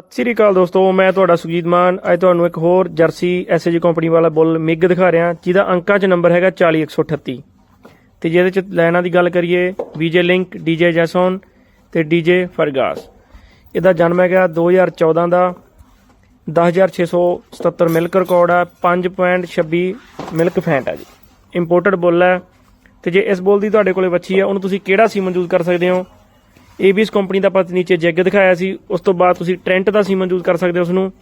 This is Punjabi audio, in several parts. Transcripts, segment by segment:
ਸਤਿ ਸ੍ਰੀ ਅਕਾਲ ਦੋਸਤੋ, ਮੈਂ ਤੁਹਾਡਾ ਸੁਜੀਤ ਮਾਨ। ਅੱਜ ਤੁਹਾਨੂੰ ਇੱਕ ਹੋਰ ਜਰਸੀ ਐਸਏਜੀ ਕੰਪਨੀ ਵਾਲਾ ਬੁੱਲ ਮਿਗ ਦਿਖਾ ਰਿਹਾ, ਜਿਹਦਾ ਅੰਕਾਂ 'ਚ ਨੰਬਰ ਹੈਗਾ 40138 ਤੇ ਜਿਹਦੇ 'ਚ ਲਾਈਨਾਂ ਦੀ ਗੱਲ ਕਰੀਏ ਵੀਜੇ ਲਿੰਕ ਡੀਜੇ ਜੈਸਨ ਤੇ ਡੀਜੇ ਫਰਗਾਸ ਇਹਦਾ ਜਨਮ ਹੈਗਾ 2014 ਦਾ। 10677 ਮਿਲਕ ਰਿਕਾਰਡ ਆ 5.26 ਮਿਲਕ ਫੈਂਟ ਆ ਜੀ। ਇੰਪੋਰਟਡ ਬੁੱਲ ਹੈ। ਤੇ ਜੇ ਇਸ ਬੁੱਲ ਦੀ ਤੁਹਾਡੇ ਕੋਲੇ ਵੱਛੀ ਹੈ ਉਹਨੂੰ ਤੁਸੀਂ ਕਿਹੜਾ ਸੀਮਨ ਯੂਜ਼ ਕਰ ਸਕਦੇ ਹੋ? ਏਬੀਐਸ ਕੰਪਨੀ ਦਾ ਆਪਾਂ ਨੀਚੇ ਜੈਗ ਦਿਖਾਇਆ ਸੀ। ਉਸ ਤੋਂ ਬਾਅਦ ਤੁਸੀਂ ਟ੍ਰੈਂਟ ਦਾ ਸੀਮਨ ਯੂਜ਼ ਕਰ ਸਕਦੇ ਹੋ ਉਸ ਨੂੰ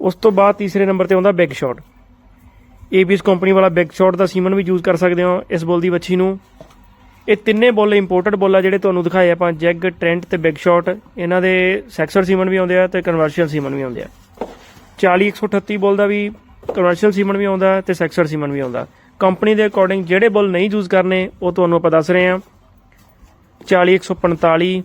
ਉਸ ਤੋਂ ਬਾਅਦ ਤੀਸਰੇ ਨੰਬਰ ਤੇ ਆਉਂਦਾ ਬਿਗ ਸ਼ਾਟ ਏਬੀਐਸ ਕੰਪਨੀ ਵਾਲਾ ਬਿਗ ਸ਼ਾਟ ਦਾ ਸੀਮਨ ਵੀ ਯੂਜ਼ ਕਰ ਸਕਦੇ ਹੋ ਇਸ ਬੋਲ ਦੀ ਵੱਛੀ ਨੂੰ। ਇਹ ਤਿੰਨੇ ਬੁੱਲ ਇੰਪੋਰਟਡ ਬੁੱਲ ਆ ਜਿਹੜੇ ਤੁਹਾਨੂੰ ਦਿਖਾਏ ਆਪਾਂ। ਜੈਗ ਟ੍ਰੈਂਟ ਤੇ ਬਿਗ ਸ਼ਾਟ ਇਹਨਾਂ ਦੇ ਸੈਕਸਰ ਸੀਮਨ ਵੀ ਆਉਂਦੇ ਆ ਤੇ ਕਨਵਰਸ਼ੀਅਲ ਸੀਮਨ ਵੀ ਆਉਂਦੇ ਆ। 40138 ਬੋਲ ਦਾ ਵੀ ਕਨਵਰਸ਼ੀਅਲ ਸੀਮਨ ਵੀ ਆਉਂਦਾ ਤੇ ਸੈਕਸਰ ਸੀਮਨ ਵੀ ਆਉਂਦਾ। ਕੰਪਨੀ ਦੇ ਅਕੋਰਡਿੰਗ ਜਿਹੜੇ ਬੁੱਲ ਨਹੀਂ ਯੂਜ਼ ਕਰਨੇ, ਉਹ ਤੁਹਾਨੂੰ ਆਪਾਂ ਦੱਸ ਰਹੇ ਹਾਂ। 40145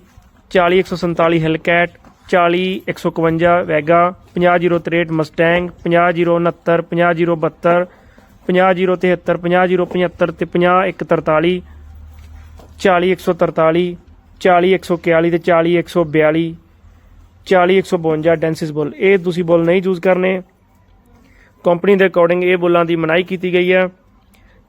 40147 ਹਿਲਕੈਟ 40151 ਵੈਗਾ 50063 ਮਸਟੈਂਗ 50069 50072 50073 50075 ਤੇ 50143 40143 40141 ਤੇ 40142 40152 ਡੈਂਸਿਸ ਬੁੱਲ ਇਹ ਤੁਸੀਂ ਬੁੱਲ ਨਹੀਂ ਯੂਜ਼ ਕਰਨੇ। ਕੰਪਨੀ ਦੇ ਅਕੋਰਡਿੰਗ ਇਹ ਬੁੱਲਾਂ ਦੀ ਮਨਾਈ ਕੀਤੀ ਗਈ ਹੈ।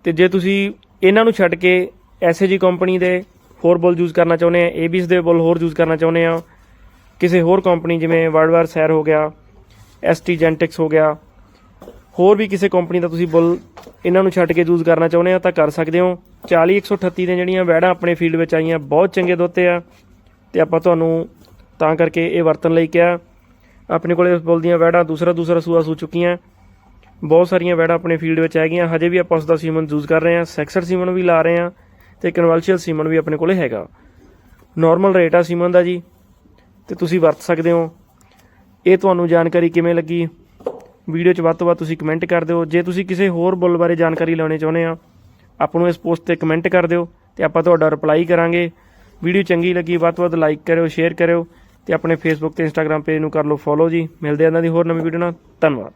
ਤੇ ਜੇ ਤੁਸੀਂ ਇਹਨਾਂ ਨੂੰ ਛੱਡ ਕੇ ਐਸਏਜੀ ਕੰਪਨੀ ਦੇ ਹੋਰ ਬੁੱਲ ਯੂਜ਼ ਕਰਨਾ ਚਾਹੁੰਦੇ ਆ ਏਬੀਐਸ ਦੇ ਬੁੱਲ ਹੋਰ ਯੂਜ਼ ਕਰਨਾ ਚਾਹੁੰਦੇ ਆ। ਕਿਸੇ ਹੋਰ ਕੰਪਨੀ ਜਿਵੇਂ ਵਰਡਵਾਰ ਸੈਰ ਹੋ ਗਿਆ ਐਸਟੀ ਜੈਂਟਿਕਸ ਹੋ ਗਿਆ, ਹੋਰ ਵੀ ਕਿਸੇ ਕੰਪਨੀ ਦਾ ਤੁਸੀਂ ਬੁੱਲ ਇਹਨਾਂ ਨੂੰ ਛੱਡ ਕੇ ਯੂਜ਼ ਕਰਨਾ ਚਾਹੁੰਦੇ ਆ ਤਾਂ ਕਰ ਸਕਦੇ ਹੋ। 40138 ਦੀਆਂ ਜਿਹੜੀਆਂ ਵੈੜਾਂ ਆਪਣੇ ਫੀਲਡ ਵਿੱਚ ਆਈਆਂ, ਬਹੁਤ ਚੰਗੇ ਦੋਤੇ ਆ। ਤੇ ਆਪਾਂ ਤੁਹਾਨੂੰ ਤਾਂ ਕਰਕੇ ਇਹ ਵਰਤਨ ਲਈ ਕਿਹਾ। ਆਪਣੇ ਕੋਲੇ ਇਸ ਬੁੱਲ ਦੀਆਂ ਵੈੜਾਂ ਦੂਸਰਾ ਦੂਸਰਾ ਸੂਆ ਸੂ ਚੁੱਕੀਆਂ। ਬਹੁਤ ਸਾਰੀਆਂ ਵੈੜਾਂ ਆਪਣੇ ਫੀਲਡ ਵਿੱਚ ਹੈਗੀਆਂ, ਹਜੇ ਵੀ ਆਪਾਂ ਉਸ ਦਾ ਸੀਮਨ ਯੂਜ਼ ਕਰ ਰਹੇ ਹਾਂ ਸੈਕਸਰ ਸੀਮਨ ਵੀ ਲਾ ਰਹੇ ਹਾਂ। ਤੇ ਕਨਵਲਸ਼ੀਅਲ ਸੀਮਨ ਵੀ ਆਪਣੇ ਕੋਲੇ ਹੈਗਾ। ਨਾਰਮਲ ਰੇਟ ਆ ਸੀਮਨ ਦਾ ਜੀ, ਤੇ ਤੁਸੀਂ ਵਰਤ ਸਕਦੇ ਹੋ। ਇਹ ਤੁਹਾਨੂੰ ਜਾਣਕਾਰੀ ਕਿਵੇਂ ਲੱਗੀ? ਵੀਡੀਓ 'ਚ ਵੱਧ ਤੋਂ ਵੱਧ ਤੁਸੀਂ ਕਮੈਂਟ ਕਰ ਦਿਓ। ਜੇ ਤੁਸੀਂ ਕਿਸੇ ਹੋਰ ਬੁੱਲ ਬਾਰੇ ਜਾਣਕਾਰੀ ਲੈਣੀ ਚਾਹੁੰਦੇ ਆ, ਆਪਾਂ ਨੂੰ ਇਸ ਪੋਸਟ ਤੇ ਕਮੈਂਟ ਕਰ ਦਿਓ ਤੇ ਆਪਾਂ ਤੁਹਾਡਾ ਰਿਪਲਾਈ ਕਰਾਂਗੇ। ਵੀਡੀਓ ਚੰਗੀ ਲੱਗੀ, ਵੱਧ ਤੋਂ ਵੱਧ ਲਾਈਕ ਕਰਿਓ ਸ਼ੇਅਰ ਕਰਿਓ ਤੇ ਆਪਣੇ ਫੇਸਬੁੱਕ ਤੇ ਇੰਸਟਾਗ੍ਰam ਪੇਜ ਨੂੰ ਕਰ ਲਓ ਫੋਲੋ ਜੀ। ਮਿਲਦੇ ਆਂ ਇਹਨਾਂ ਦੀ ਹੋਰ ਨਵੀਂ ਵੀਡੀਓ ਨਾਲ। ਧੰਨਵਾਦ।